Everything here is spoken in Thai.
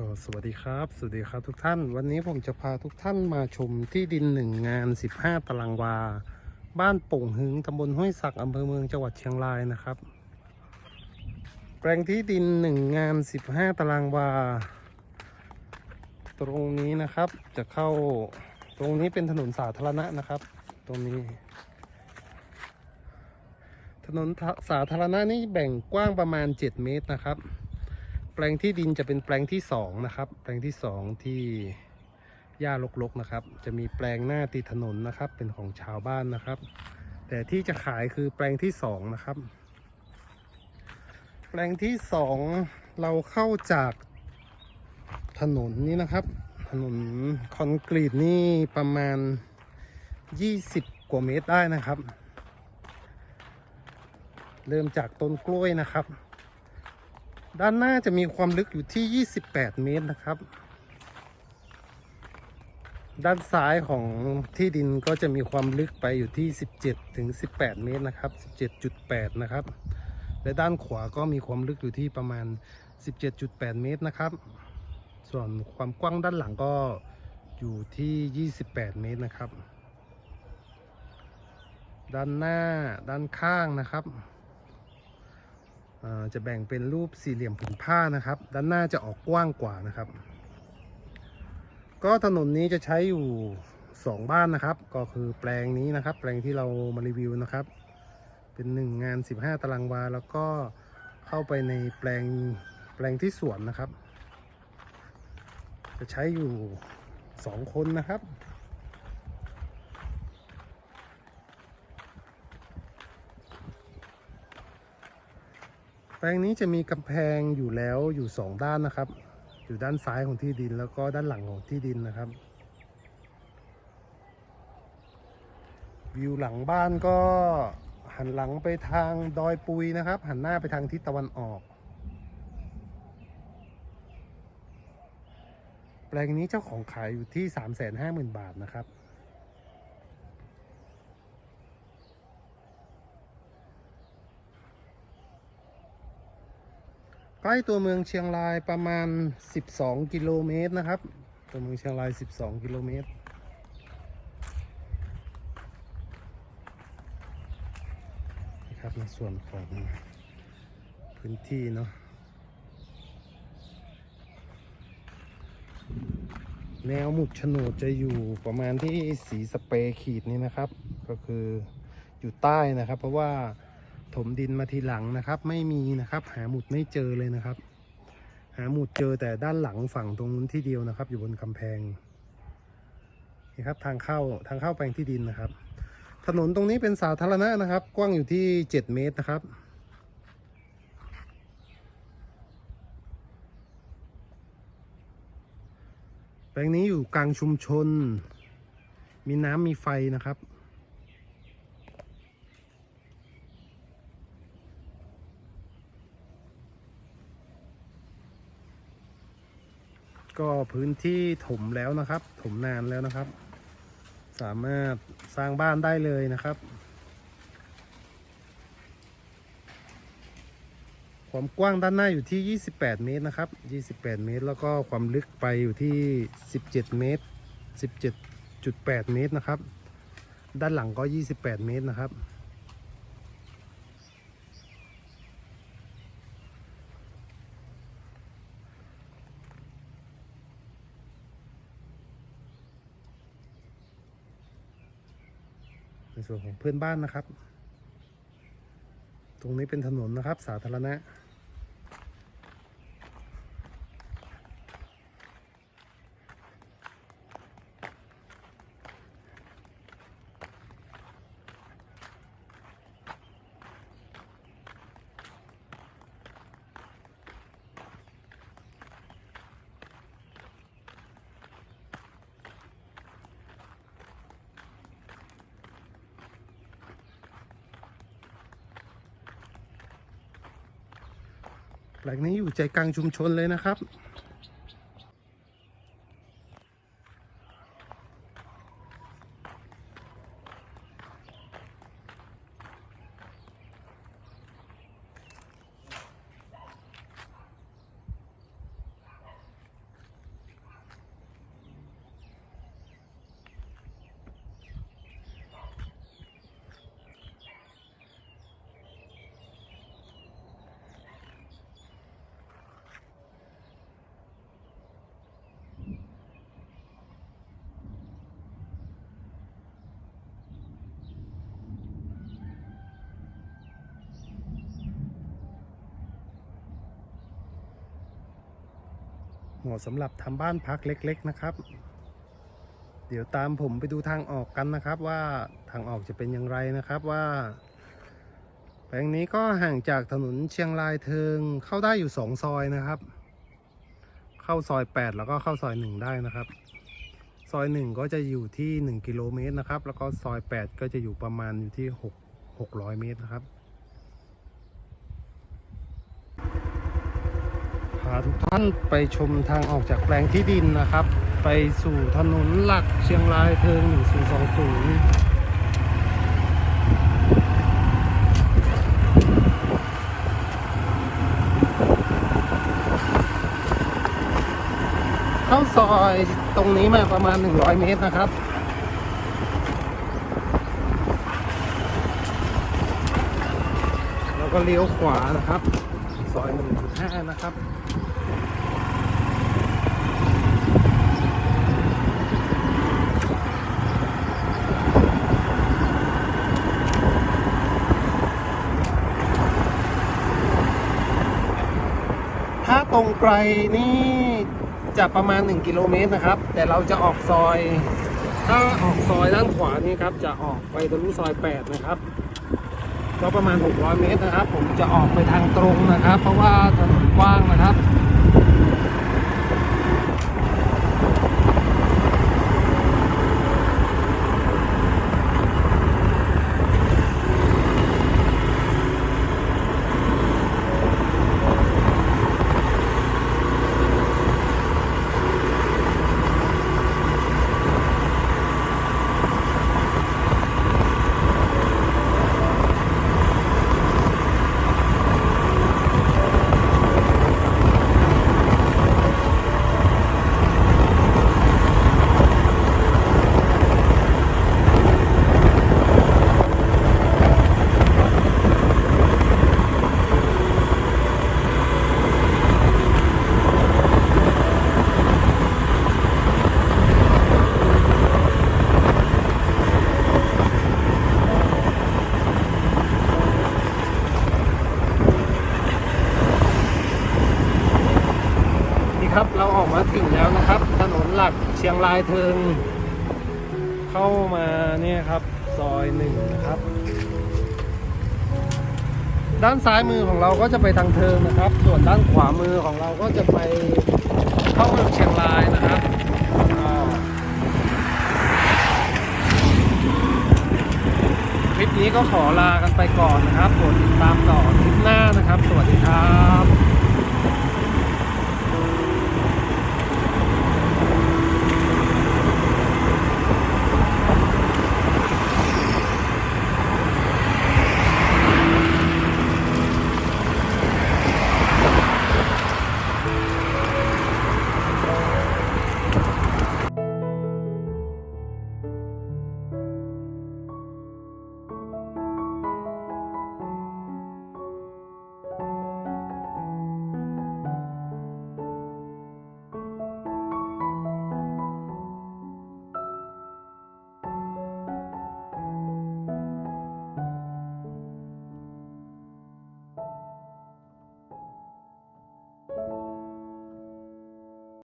ก็สวัสดีครับ สวัสดีครับทุกท่าน วันนี้ผมจะพาทุกท่านมาชมที่ดินหนึ่งงาน 15 ตารางวา บ้านโป่งหึงตำบลห้วยสักอำเภอเมืองจังหวัดเชียงรายนะครับ แปลงที่ดินหนึ่งงาน 15 ตารางวา ตรงนี้นะครับจะเข้าตรงนี้เป็นถนนสาธารณะนะครับ ตรงนี้ ถนนสาธารณะนี่แบ่งกว้างประมาณ 7 เมตรนะครับ แปลงที่ดินจะเป็นแปลงที่สองนะครับ แปลงที่สองที่หญ้ารกๆนะครับ จะมีแปลงหน้าติดถนนนะครับ เป็นของชาวบ้านนะครับ แต่ที่จะขายคือแปลงที่สองนะครับ แปลงที่สองเราเข้าจากถนนนี้นะครับ ถนนคอนกรีตนี่ประมาณ 20 กว่าเมตรได้นะครับ เริ่มจากต้นกล้วยนะครับ ด้านหน้าจะมีความลึกอยู่ที่ 28 เมตรนะครับ ด้านซ้ายของที่ดินก็จะมีความลึกไปอยู่ที่ 17 ถึง 18 เมตรนะครับ 17.8 นะครับ และด้านขวาก็มีความลึกอยู่ที่ประมาณ 17.8 เมตรนะครับ ส่วนความกว้างด้านหลังก็อยู่ที่ 28 เมตรนะครับ ด้านหน้าด้านข้างนะครับ จะแบ่งเป็นรูปสี่เหลี่ยมผืนผ้านะครับ ด้านหน้าจะออกกว้างกว่านะครับ ก็ถนนนี้จะใช้อยู่สองบ้านนะครับ ก็คือแปลงนี้นะครับ แปลงที่เรามารีวิวนะครับ เป็นหนึ่งงาน15ตารางวา แล้วก็เข้าไปในแปลงแปลงที่สวนนะครับ จะใช้อยู่สองคนนะครับ ลงนี้จะมีกำแพงอยู่แล้วอยู่สองด้านนะครับ อยู่ด้านซ้ายของที่ดินแล้วก็ด้านหลังของที่ดินนะครับ วิวหลังบ้านก็หันหลังไปทางดอยปุยนะครับ หันหน้าไปทางทิศตะวันออก แปลงนี้เจ้าของขายอยู่ที่ 350,000 บาทนะครับ ใกล้ตัวเมืองเชียงรายประมาณ 12 กิโลเมตรนะครับ ตัวเมืองเชียงราย 12 กิโลเมตรนี่ครับในส่วนของพื้นที่เนาะแนวหมุดโฉนดจะอยู่ประมาณที่สีสเปรย์ขีดนี้นะครับ ก็คืออยู่ใต้นะครับ เพราะว่า ถมดินมาทีหลังนะครับ ไม่มีนะครับ หาหมุดไม่เจอเลยนะครับ หาหมุดเจอแต่ด้านหลังฝั่งตรงนู้นที่เดียวนะครับ อยู่บนกำแพงนี่ครับทางเข้าทางเข้าแปลงที่ดินนะครับ ถนนตรงนี้เป็นสาธารณะนะครับ กว้างอยู่ที่7เมตรนะครับแปลงนี้อยู่กลางชุมชน มีน้ำมีไฟนะครับ ก็พื้นที่ถมแล้วนะครับ ถมนานแล้วนะครับ สามารถสร้างบ้านได้เลยนะครับ ความกว้างด้านหน้าอยู่ที่ 28 เมตรนะครับ 28 เมตร แล้วก็ความลึกไปอยู่ที่ 17 เมตร 17.8 เมตรนะครับ ด้านหลังก็ 28 เมตรนะครับ ในส่วนของเพื่อนบ้านนะครับ ตรงนี้เป็นถนนนะครับ สาธารณะ หลังนี้อยู่ใจกลางชุมชนเลยนะครับ เหมาะสำหรับทำบ้านพักเล็ก ๆนะครับ เดี๋ยวตามผมไปดูทางออกกันนะครับ ว่าทางออกจะเป็นอย่างไรนะครับว่าแปลงนี้ก็ห่างจากถนนเชียงรายเทิงเข้าได้อยู่สองซอยนะครับ เข้าซอย 8 แล้วก็เข้าซอย 1 ได้นะครับ ซอย 1 ก็จะอยู่ที่ 1 กิโลเมตรนะครับ แล้วก็ซอย 8 ก็จะอยู่ประมาณอยู่ที่ 6 600 เมตรนะครับ พาทุกท่านไปชมทางออกจากแปลงที่ดินนะครับ ไปสู่ถนนหลักเชียงรายเทิง1420เข้าซอยตรงนี้มาประมาณ 100 เมตรนะครับ แล้วก็เลี้ยวขวานะครับ ซอย1.5นะครับถ้าตรงไกลนี่จะประมาณ 1 กิโลเมตรนะครับ แต่เราจะออกซอย ถ้าออกซอยด้านขวานี่ครับ จะออกไปทะลุซอย 8 นะครับ ก็ประมาณ 600 เมตรนะครับ ผมจะออกไปทางตรงนะครับ เพราะว่าถนนกว้างนะครับ นี่ครับเราออกมาถึงแล้วนะครับ ถนนหลักเชียงรายเทิง เข้ามาเนี่ยครับซอยหนึ่งนะครับ ด้านซ้ายมือของเราก็จะไปทางเทิงนะครับ ส่วนด้านขวามือของเราก็จะไปเข้าเมืองเชียงรายนะครับคลิปนี้ก็ขอลากันไปก่อนนะครับโปรดติดตามต่อคลิปหน้านะครับ สวัสดีครับ